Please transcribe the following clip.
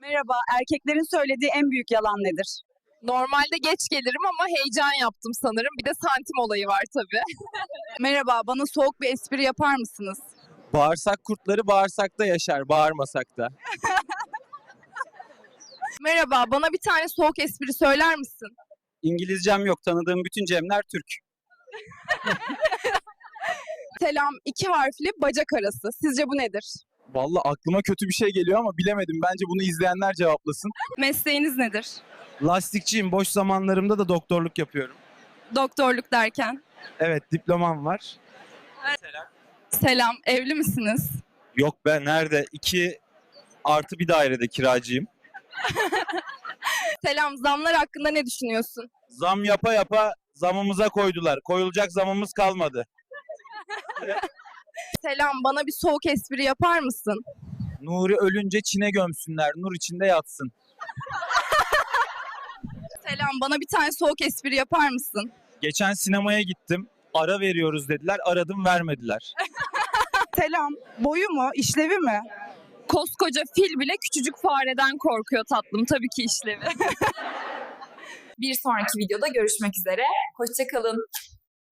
Merhaba, erkeklerin söylediği en büyük yalan nedir? Normalde geç gelirim ama heyecan yaptım sanırım. Bir de santim olayı var tabii. Merhaba, bana soğuk bir espri yapar mısınız? Bağırsak kurtları bağırsakta yaşar, bağırmasak da. Merhaba, bana bir tane soğuk espri söyler misin? İngilizcem yok, tanıdığım bütün Cemler Türk. Selam, iki harfli bacak arası. Sizce bu nedir? Vallahi aklıma kötü bir şey geliyor ama bilemedim. Bence bunu izleyenler cevaplasın. Mesleğiniz nedir? Lastikçiyim, boş zamanlarımda da doktorluk yapıyorum. Doktorluk derken. Evet, diplomam var. Selam, evli misiniz? Yok be, nerede? İki artı bir dairede kiracıyım. Selam, zamlar hakkında ne düşünüyorsun? Zam yapa yapa zamımıza koydular. Koyulacak zamımız kalmadı. Selam, bana bir soğuk espri yapar mısın? Nuri ölünce Çin'e gömsünler, nur içinde yatsın. Selam, bana bir tane soğuk espri yapar mısın? Geçen sinemaya gittim. Ara veriyoruz dediler. Aradım vermediler. Selam, boyu mu, işlevi mi? Koskoca fil bile küçücük fareden korkuyor tatlım. Tabii ki işlevi. Bir sonraki videoda görüşmek üzere. Hoşçakalın.